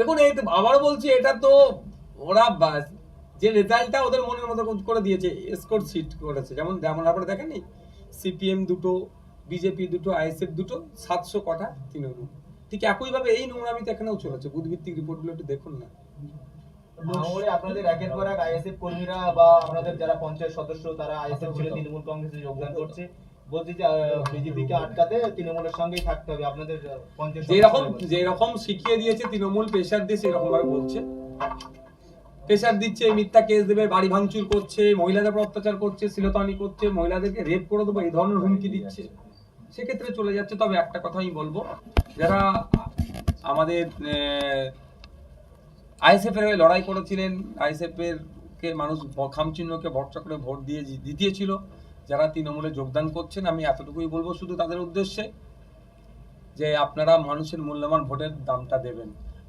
দেখুন, এই আবারও বলছি, এটা তো ওরা যে রেজাল্টটা ওদের মনের মতো করে দিয়েছে স্কোর সিট করেছে। যেমন যেমন আপনারা দেখেননি সিপিএম দুটো বিজেপি দুটো আইএসএফ দুটো, সাতশো কটা তৃণমূল। ঠিক একইভাবে এই নোংরামিতে এখানেও চলেছে, বুধভিত্তিক রিপোর্টগুলো একটু দেখুন না। ভাঙড়ে আপনাদের আইএসএফ কর্মীরা বা আপনাদের যারা পঞ্চায়েত সদস্য, তারা আইএসএফ ছেড়ে তৃণমূল কংগ্রেসে যোগদান করছে। বলছে যে বিজেপিকে আটকাতে তৃণমূলের সঙ্গেই থাকতে হবে। আপনাদের পঞ্চায়েত যেরকম যেরকম শিখিয়ে দিয়েছে তৃণমূল প্রেশার দিয়ে সেরকম ভাবে বলছে। প্রেশার দিচ্ছে মিথ্যা কেস দেবে বাড়ি ভাঙচুর করছে মহিলাদের উপর অত্যাচার করছে শিলতানি করছে মহিলাদেরকে রেপ করে দেবো এই ধরনের হুমকি দিচ্ছে। সেক্ষেত্রে চলে যাচ্ছে। তবে একটা কথা আমি বলব যারা আমাদের আইএসএফ এর লড়াই করেছিলেন আইএসএফ এর কে মানুষ ভ- খামচিহ্নকে ভরসা করে ভোট দিয়ে জিতিয়েছিল যারা তৃণমূলে যোগদান করছেন, আমি এতটুকুই বলব শুধু তাদের উদ্দেশ্যে যে আপনারা মানুষের মূল্যবান ভোটের দামটা দেবেন।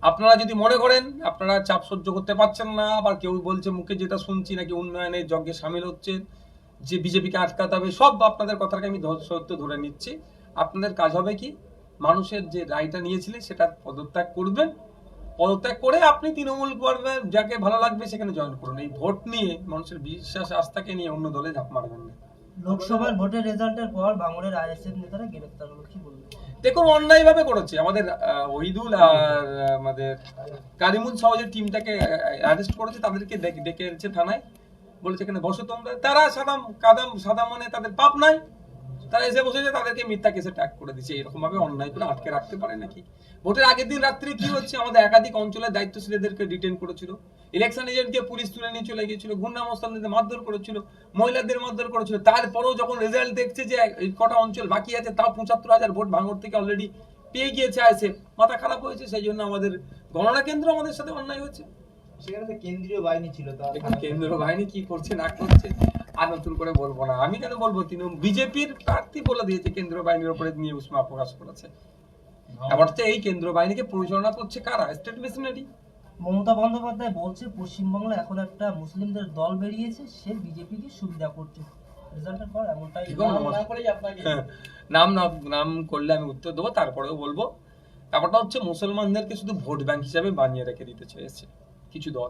আপনারা যদি মনে করেন, আপনারা চাপ সহ্য করতে পারছেন না, আবার কেউ বলছে মুখে যেটা শুনছি নাকি উন্নয়নের যজ্ঞে সামিল হচ্ছে যে বিজেপিকে আটকাতে হবে, সব আপনাদের কথাকে আমি সত্য ধরে নিচ্ছি। আপনাদের কাজ হবে কি? মানুষের যে রায়টা নিয়েছিলেন, সেটা পদত্যাগ করবেন। পদত্যাগ করে আপনি তৃণমূল করবেন, যাকে ভালো লাগবে সেখানে জয়েন করুন। এই ভোট নিয়ে মানুষের বিশ্বাস, আস্থাকে নিয়ে অন্য দলে ঝাঁপ মারবেন না। লোকসভার ভোটের রেজাল্টের পর ভাঙড়ের আইএসএফ নেতারা গ্রেফতার হলো, কি বলবেন? দেখুন অন্যায় ভাবে করেছে। আমাদের ওহিদুল আর, আমাদের কারিমুল যে টিমটাকে অ্যারেস্ট করেছে, তাদেরকে ডেকে এনেছে থানায়। বলেছে এখানে বসো তোমরা। তারা সাদাম, কাদাম সাদা মানে তাদের পাপ নাই। তারা এসে বসেছে তাদেরকে মিথ্যা কেসে ট্যাগ করে দিচ্ছে এরকম ভাবে অন্যায় করে আটকে রাখতে পারে নাকি? ভোটের আগের দিন রাত্রে কি হচ্ছে? আমাদের একাধিক অঞ্চলের দায়িত্বশীলদেরকে ডিটেন করেছিল। ইলেকশন এজেন্টকে পুলিশ তুলে নিয়ে চলে গিয়েছিল গুন্ডা মস্তানদের মারধর করেছিল মহিলাদের মারধর করেছিল। তারপরেও যখন রেজাল্ট দেখছে যে কটা অঞ্চল বাকি আছে তাও পঁচাত্তর হাজার ভোট ভাঙর থেকে অলরেডি পেয়ে গিয়েছে আইসে মাথা খারাপ হয়েছে সেই জন্য আমাদের গণনা কেন্দ্র আমাদের সাথে অন্যায় হচ্ছে। সেখানে কেন্দ্রীয় বাহিনী ছিল তা দেখুন কেন্দ্র বাহিনী কি করছে না করছে আর নতুন করে বলব না। আমি কেন বলব তিনি বিজেপির প্রার্থী বলে দিয়েছে কেন্দ্র বাহিনীর উপরে নিয়ে উষ্মা প্রকাশ করেছে। আবার এই কেন্দ্র বাহিনীকে পরিচালনা করছে কারা? State machinery. মমতা বন্দ্যোপাধ্যায় বলছে পশ্চিমবাংলা এখন একটা মুসলিমদের দল বেরিয়েছে সে বিজেপিকে সুবিধা করছে। হ্যাঁ, নাম না- নাম করলে আমি উত্তর দেবো তারপরেও বলব। ব্যাপারটা হচ্ছে মুসলমানদেরকে শুধু ভোট ব্যাংক হিসাবে বানিয়ে রেখে দিতে চেয়েছে কিছু দল।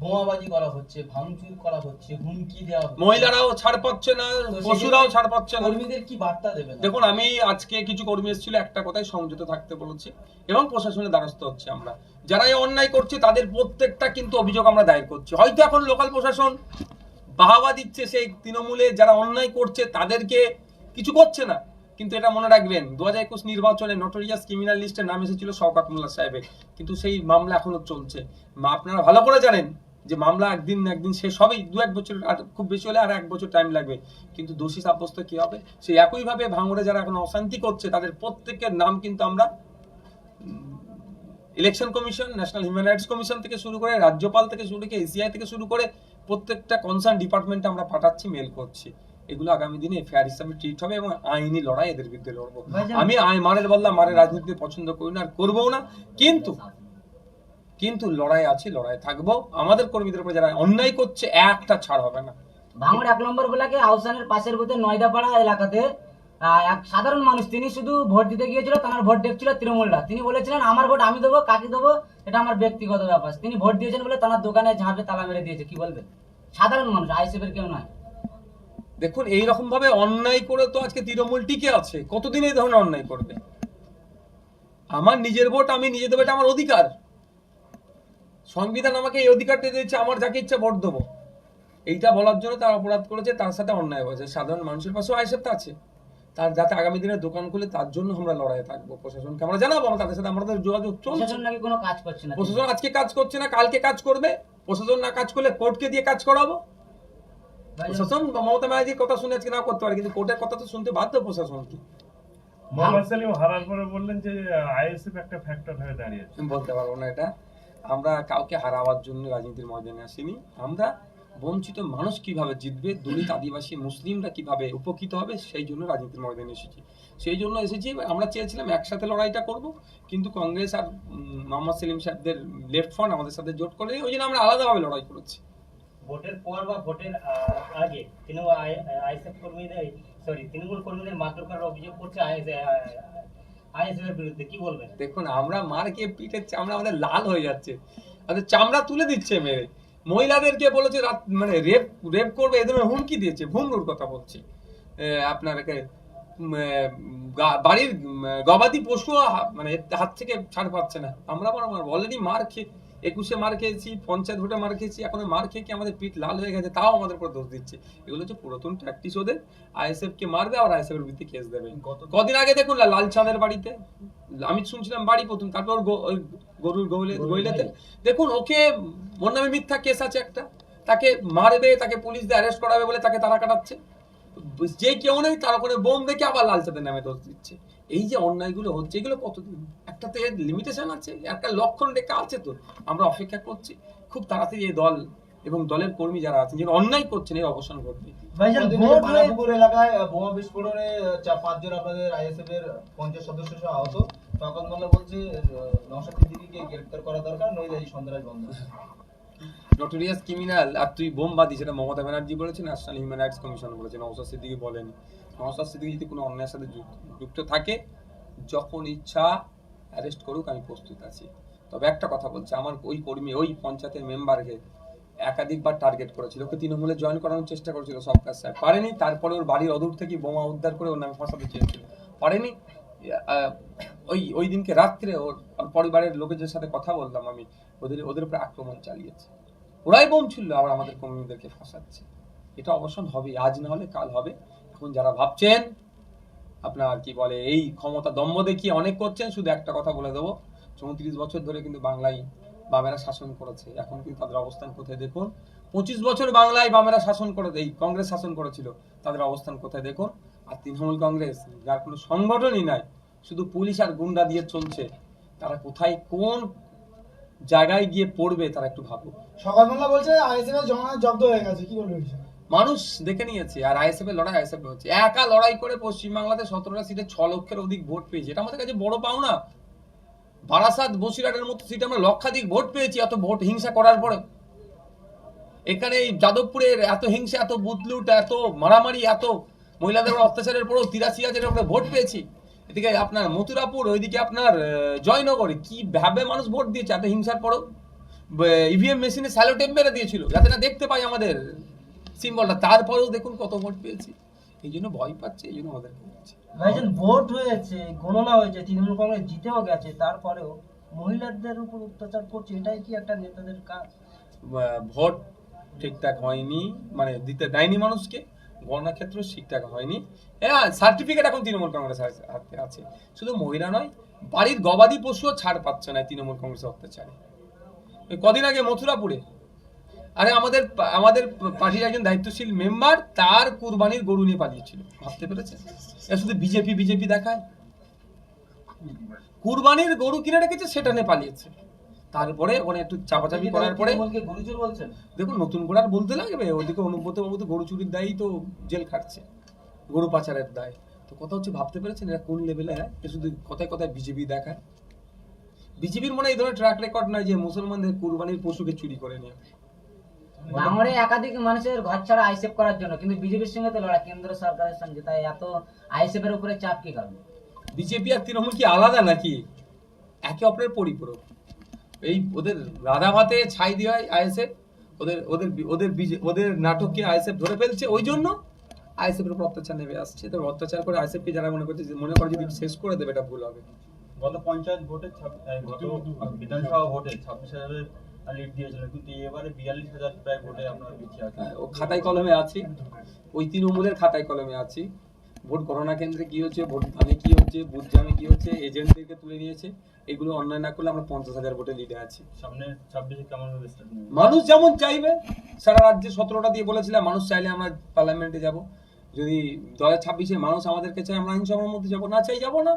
বোমাবাজি করা হচ্ছে ভাঙচুর করা হচ্ছে হুমকি দেওয়া হচ্ছে। মহিলারাও ছাড় পাচ্ছে না পশুরাও ছাড় পাচ্ছে না। কর্মীদের কি বার্তা দেবেন দেখুন আমি আজকে কিছু কর্মী এসেছিল একটা কথাই সংযত থাকতে বলেছি এবং প্রশাসনের দ্বারস্থ হচ্ছে আমরা। যারা এই অন্যায় করছে তাদের প্রত্যেকটা কিন্তু অভিযোগ আমরা দায়ের করছি। হয়তো এখন লোকাল প্রশাসন বাহাবা দিচ্ছে সেই তৃণমূলে যারা অন্যায় করছে তাদেরকে কিছু করছে না। কিন্তু এটা মনে রাখবেন দু হাজার একুশ নির্বাচনে নটোরিয়াস ক্রিমিনাল লিস্টে নাম এসেছিল শওকাত মোল্লা সাহেবের। কিন্তু সেই মামলা এখনও চলছে। আপনারা ভালো করে জানেন যে মামলা একদিন না একদিন শেষ হবেই দু এক বছর আর খুব বেশি হলে আর এক বছর টাইম লাগবে। কিন্তু দোষী সাব্যস্ত কি হবে? সেই একইভাবে ভাঙড়ে যারা এখন অশান্তি করছে তাদের প্রত্যেকের নাম কিন্তু আমরা election commission National Human Rights Commission থেকে শুরু করে রাজ্যপাল থেকে শুরু করে এসিআই থেকে শুরু করে প্রত্যেকটা কনসার্ন ডিপার্টমেন্টে আমরা পাঠাচ্ছি মেল করছি। এগুলো আগামী দিনে এফআইআর হিসাবে ট্রিট হবে এবং আইনি লড়াই এদের বিরুদ্ধে লড়বো। আমি আই মারের বদলা মারের রাজনীতি পছন্দ করি না আর করব না। কিন্তু কিন্তু লড়াই আছে লড়াই থাকব। আমাদের কর্মীদের উপর যারা অন্যায় করছে একটা ছাড় হবে না। ভাঙড় এক নম্বর ব্লকে আউসানের পাশের বুথে নয়দাপাড়া এলাকাতে এক সাধারণ মানুষ তিনি শুধু ভোট দিতে গিয়েছিল তার ভোট দেখছিল তৃণমূলরা। তিনি বলেছিলেন আমার ভোট আমি দেবো কাকে দেবো? এটা আমার ব্যক্তিগত ব্যাপার। তিনি ভোট দিয়েছেন বলে তার দোকানে ঝাঁপে তালা মেরে দিয়েছে কি বলবেন সাধারণ মানুষ আইসিএফের কেউ নয়। দেখুন এই রকম ভাবে অন্যায় করে তো আজকে তৃণমূল টিকে আছে। কতদিন এই ধরনের অন্যায় করবে? আমার নিজের ভোট আমি নিজে দেবো এটা আমার অধিকার। সংবিধান আমাকে এই অধিকারটা দিয়েছে আমার যাকে ইচ্ছা ভোট দেবো। এইটা বলার জন্য তার অপরাধ করেছে তার সাথে অন্যায় হয়েছে। সাধারণ মানুষের পাশেও আইসেপ্ট আছে। তার যাতে আগামী দিনে দোকান খুলে তার জন্য আমরা লড়াই থাকব প্রশাসনকে। আমরা জানাব আমরা তাদের সাথে আমাদের যোগাযোগ চলছে। প্রশাসন কোনো কাজ করছে না? প্রশাসন আজকে কাজ করছে না কালকে কাজ করবে। প্রশাসন না কাজ করলে কোর্টকে দিয়ে কাজ করাবো। প্রশাসন মমতা ব্যানার্জির কথা শুনে আজকে না করতে পারে কিন্তু কোর্টের কথা তো শুনতে বাধ্য প্রশাসনকে। মোহাম্মদ সেলিম হারার পরে বললেন যে আইএসএফ একটা ফ্যাক্টর হয়ে দাঁড়িয়েছে। আমি বলতে পারব না এটা। আমরা কাউকে হারাবার জন্য রাজনীতির ময়দানে আসিনি। আমরা বঞ্চিত মানুষ কীভাবে জিতবে, দলিত আদিবাসী মুসলিমরা কীভাবে উপকৃত হবে, সেই জন্য রাজনীতির ময়দানে এসেছি। সেই জন্য এসেছি, আমরা চেয়েছিলাম একসাথে লড়াইটা করব, কিন্তু কংগ্রেস আর মোহাম্মদ সেলিম সাহেবদের লেফট ফ্রন্ট আমাদের সাথে জোট করে, ওই জন্য আমরা আলাদাভাবে লড়াই করেছি। ভোটের পর বা ভোটের আগে তৃণমূল আইএসএফ কর্মীদের সরি তৃণমূল কর্মীদের মারধর করার অভিযোগ করছে বিরুদ্ধে কি বলবেন? দেখুন আমরা মার চামড়া আমাদের লাল হয়ে যাচ্ছে। চামড়া তুলে দিচ্ছে মেরে। মহিলাদেরকে বলেছে রাত মানে রেপ রেপ করবে এদের হুমকি দিয়েছে ভুমরুর কথা বলছি। উম, বাড়ির গবাদি পশু মানে হাত থেকে ছাড় পাচ্ছে না। আমার অলরেডি মার খেয়ে একুশে মার খেয়েছি পঞ্চায়েত ভোটে মার খেয়েছি এখন মার খেয়ে কি আমাদের পিঠ লাল হয়ে গেছে তাও আমাদের উপর দোষ দিচ্ছে। এগুলো হচ্ছে পুরাতন প্র্যাকটিস ওদের। আইএসএফ কে মারবে আর আইএসএফ এর বিরুদ্ধে কেস দেবে। কদিন আগে দেখুন লাল চাঁদের বাড়িতে আমি শুনছিলাম বাড়ি প্রথম তারপর গরুর গৌলে গইলেতে দেখুন ওকে ওর নামে মিথ্যা কেস আছে একটা। তাকে মারবে তাকে পুলিশ দিয়ে অ্যারেস্ট করাবে বলে তাকে তারা কাটাচ্ছে। যে কেউ নেই তার ওখানে বোম দেখে আবার লাল চাঁদের নামে দোষ দিচ্ছে। এই যে অন্যায়গুলো হচ্ছে এগুলো কতদিন একটা তো লিমিটেশন আছে একটা লক্ষণ রেখা আছে তো আমরা অপেক্ষা করছি। খুব তাড়াতাড়ি এই দল এবং দলের কর্মী যারা আছেন যারা অন্যায় করছেন এর অবসান ঘটবে। ভাইজান ওদিকে ভোট পানাপুকুর এলাকায় বোমা বিস্ফোরণে পাঁচজন আপনাদের আইএসএফ এর পঞ্চাশ সদস্য সহ আহত। শওকত মোল্লা বলছে নওশাদ সিদ্দিকীকে গ্রেফতার করা দরকার নইলে এই সন্ত্রাস বন্ধ নটোরিয়াস ক্রিমিনাল আর তুই সেটা মমতা ব্যানার্জি বলেছে ন্যাশনাল হিউম্যান রাইটস কমিশন বলেছে সিদ্দিকি বলেন। নওসাদ সিদ্দিকি যদি কোনো অন্যায়ের সাথে যুক্ত থাকে যখন ইচ্ছা অ্যারেস্ট করুক, আমি প্রস্তুত আছি। তবে একটা কথা বলছি, আমার ওই কর্মী, ওই পঞ্চায়েতের মেম্বারকে একাধিকবার টার্গেট করেছিল। ওকে তৃণমূলে জয়েন করানোর চেষ্টা করেছিল সব কাজ স্যার। পারেনি, তারপরে ওর বাড়ির অদূর থেকে বোমা উদ্ধার করে ওর নামে ফাঁসাতে চেয়েছিল। পারেনি ওই ওই দিনকে রাত্রে ওর পরিবারের লোকেদের সাথে কথা বললাম আমি। ওদের ওদের উপরে আক্রমণ চালিয়েছে। ওরাই বোম ছুড়লো, আবার আমাদের কর্মীদেরকে ফাঁসাচ্ছে। এটা অবসান হবে আজ না হলে কাল হবে। এখন যারা ভাবছেন আপনার কি বলে, এই ক্ষমতা দম্ভ দেখিয়ে অনেক করছেন, শুধু একটা কথা বলে দেবো। চৌত্রিশ বছর ধরে কিন্তু বাংলায় বামেরা শাসন করেছে। এখন কিন্তু তাদের অবস্থান কোথায় দেখুন? পঁচিশ বছর বাংলায় বামেরা শাসন করে, এই কংগ্রেস শাসন করেছিল, তাদের অবস্থান কোথায় দেখুন? আর তৃণমূল কংগ্রেস, যার কোনো সংগঠনই নাই, শুধু পুলিশ আর গুন্ডা দিয়ে চলছে। তারা কোথায়, কোন জায়গায় গিয়ে পড়বে, তারা একটু ভাবুক সকালবেলা বলছে, আইএসএফ জমানত জব্দ হয়ে গেছে, কি বলবে? মানুষ দেখে নিয়েছে, আর আইএসএফ এর লড়াই, আইএসএফ হচ্ছে। একা লড়াই করে পশ্চিমবাংলাতে সতেরোটা সিটে ছ লক্ষের অধিক ভোট পেয়েছে। এটা আমাদের কাছে বড় পাওনা। বারাসাত, বসিরহাটের মতো সিটে আমরা লক্ষাধিক ভোট পেয়েছি এত ভোট হিংসা করার পরে এখানে এই যাদবপুরের এত হিংসা, এত বুদলুট, এত মারামারি, এত মহিলাদের অত্যাচারের পরেও তিরাশি হাজারের উপরে ভোট পেয়েছি। এদিকে আপনার মথুরাপুর, ওইদিকে আপনার জয়নগরে কি ভাবে মানুষ ভোট দিয়েছে এত হিংসার পরেও? ইভিএম মেশিনে স্যালোটেপ মেরে দিয়েছিল, যাতে না দেখতে পাই আমাদের সিম্বলটা তারপরেও দেখুন কত ভোট পেয়েছি। এই জন্য ভয় পাচ্ছে এই জন্য আমাদের ভাইজান ভোট হয়েছে গণনা হয়েছে তৃণমূল কংগ্রেস জিতেও গেছে তারপরেও মহিলাদের উপর অত্যাচার করছে এটাই কি একটা নেতাদের কাজ? ভোট ঠিকঠাক হয়নি মানে দিতে দেয়নি মানুষকে গণনা ক্ষেত্র ঠিকঠাক হয়নি। হ্যাঁ সার্টিফিকেট এখন তৃণমূল কংগ্রেস হাতে- আছে। শুধু মহিলা নয় বাড়ির গবাদি পশুও ছাড় পাচ্ছে না তৃণমূল কংগ্রেসের অত্যাচারে। কদিন আগে মথুরাপুরে আরে আমাদের আমাদের পার্টির একজন দায়িত্বশীল মেম্বার তার কুরবানির গরু নিয়ে পালিয়েছিল। ভাবতে পেরেছেন? এটা শুধু বিজেপি বিজেপি দেখায়। কুরবানির গরু কিনে রেখেছে সেটা নিয়ে পালিয়েছে। তারপরে ওখানে একটু চাপাচাপি করার পরে বলছেন? দেখুন নতুন করে আর বলতে লাগবে ওদিকে অনুব্রত বাবু তো গরু চুরির দায়ই তো জেল খাটছে গরু পাচারের দায়। তো কথা হচ্ছে ভাবতে পেরেছেন এরা কোন লেভেলে হ্যাঁ শুধু কথায় কথায় বিজেপি দেখায়। বিজেপির মনে হয় এই ধরনের ট্র্যাক রেকর্ড নয় যে মুসলমানদের কুরবানির পশুকে চুরি করে নিয়ে বাংলায় একাধিক মানুষের ঘর ছাড়া আইসেফ করার জন্য কিন্তু বিজেপির সঙ্গে তো লড়াই কেন্দ্র সরকারের সঙ্গে। তাই এত আইসেফ এর উপরে চাপ কি কারণ? বিজেপি আর তৃণমূল কি আলাদা নাকি? একে অপরের পরিপূরক। এই ওদের রাধা ভাতে ছাই দেওয়ায় আইএসএফ ওদের ওদের ওদের ওদের নাটককে আইএসএফ ধরে ফেলছে। ওই জন্য আইএসএফ এর উপর অত্যাচার নেমে আসছে। তবে অত্যাচার করে আইএসএফ কে যারা মনে করছে মনে করে যদি শেষ করে দেবে এটা ভুল হবে। গত পঞ্চায়েত ভোটে গত বিধানসভা ভোটে ছাব্বিশ হাজারের লিড দিয়েছিলেন কিন্তু এবারে বিয়াল্লিশ হাজার প্রায় ভোটে আপনার পিছিয়ে হ্যাঁ, ও খাতায় কলমে আছি। ওই তৃণমূলের খাতায় কলমে আছি। ভোট গণনা কেন্দ্রে কি হচ্ছে ভোট দানে কি হচ্ছে বুথ জামে কি হচ্ছে এজেন্টদেরকে তুলে নিয়েছে এগুলো অন্যায় না করলে আমরা পঞ্চাশ হাজার ভোটে লিডে আছি। সামনে ছাব্বিশে কেমন মানুষ যেমন চাইবে সারা রাজ্যে সতেরোটা দিয়ে বলেছিলাম মানুষ চাইলে আমরা পার্লামেন্টে যাব। যদি দু হাজার ছাব্বিশে মানুষ আমাদেরকে চাই আমরা আইনসভার মধ্যে যাব না চাই যাব না।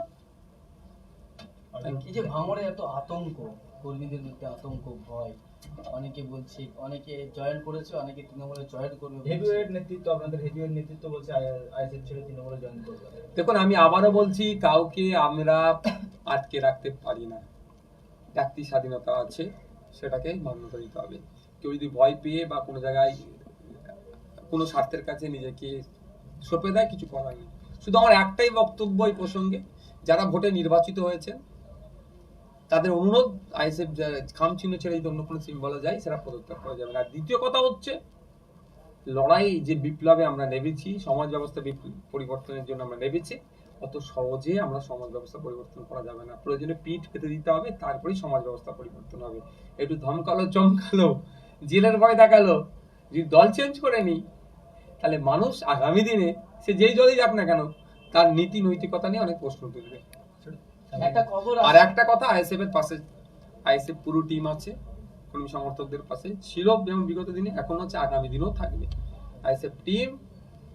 এই যে ভাঙড়ে এত আতঙ্ক। কর্মীদের মধ্যে আতঙ্ক ভয়। অনেকে বলছে অনেকে জয়েন করেছে অনেকে তৃণমূলে জয়েন করবে। হেভিওয়েট নেতৃত্ব আপনাদের হেভিওয়েট নেতৃত্ব বলছে আইএসএফ ছেড়ে তৃণমূলে জয়েন করবে। দেখুন আমি আবারও বলছি কাউকে আমরা আটকে রাখতে পারি না। ব্যক্তি স্বাধীনতা আছে সেটাকে মান্যতা দিতে হবে। কেউ যদি ভয় পেয়ে বা কোনো জায়গায় কোনো স্বার্থের কাছে নিজেকে সঁপে দেয় কিছু করার নেই। শুধু আমার একটাই বক্তব্য এই প্রসঙ্গে যারা ভোটে নির্বাচিত হয়েছে তাদের অনুরোধ, আইএসএফ খাম চিহ্ন ছেড়ে যদি অন্য কোনো সিম্বলে যায়, সেটা পদত্যাগ করা যাবে না। দ্বিতীয় কথা হচ্ছে, লড়াই যে বিপ্লবে আমরা নেমেছি, সমাজ ব্যবস্থা পরিবর্তনের জন্য আমরা নেমেছি, অত সহজে আমরা সমাজ ব্যবস্থা পরিবর্তন করা যাবে না। প্রয়োজনে পিঠ পেতে দিতে হবে, তারপরেই সমাজ ব্যবস্থা পরিবর্তন হবে। একটু ধমকালো, চমকালো, জেলের ভয় দেখাল, যদি দল চেঞ্জ করে নি তাহলে মানুষ আগামী দিনে সে যেই দলই যাক না কেন, তার নীতি নৈতিকতা নিয়ে অনেক প্রশ্ন তুলবে। আর আছে- একটা কথা আইএসএফ এর পাশে আইএসএফ পুরো টিম আছে কর্মী সমর্থকদের পাশে ছিল যেমন বিগত দিনে এখন হচ্ছে আগামী দিনেও থাকবে। আইএসএফ টিম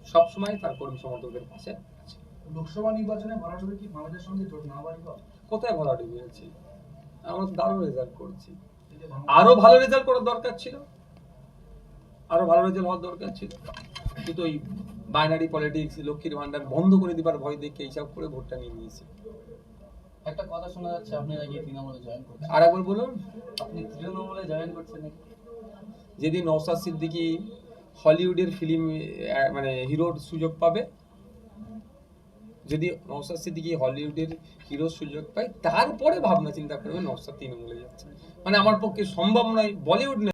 সবসময় তার কর্মী সমর্থকদের পাশে আছে। লোকসভা নির্বাচনে ভরাডুবি কি বাংলাদেশের সঙ্গে জোট না বাড়ি কোথায় ভরাডুবি আছে আমরা দারুণ রেজাল্ট করেছি। আরও ভালো রেজাল্ট করার দরকার ছিল। আরও ভালো রেজাল্ট হওয়ার দরকার ছিল। কিন্তু ওই বাইনারি পলিটিক্স লক্ষ্মীর ভান্ডার বন্ধ করে দিবার ভয় দেখে এইসব করে ভোটটা নিয়ে নিয়েছে। একটা কথা শোনা যাচ্ছে, আপনি নাকি তৃণমূলে জয়েন করছেন। আর একবার বলুন, আপনি তৃণমূলে জয়েন করছেন নাকি? যেদিন নওসাদ সিদ্দিকি হলিউডের ফিল্ম মানে হিরোর সুযোগ পাবে, যদি নওসাদ সিদ্দিকি হলিউডের হিরোর সুযোগ পায়, তারপরে ভাবনা চিন্তা করবে নওসাদ তৃণমূলে যাচ্ছে। মানে আমার পক্ষে সম্ভব নয়, বলিউড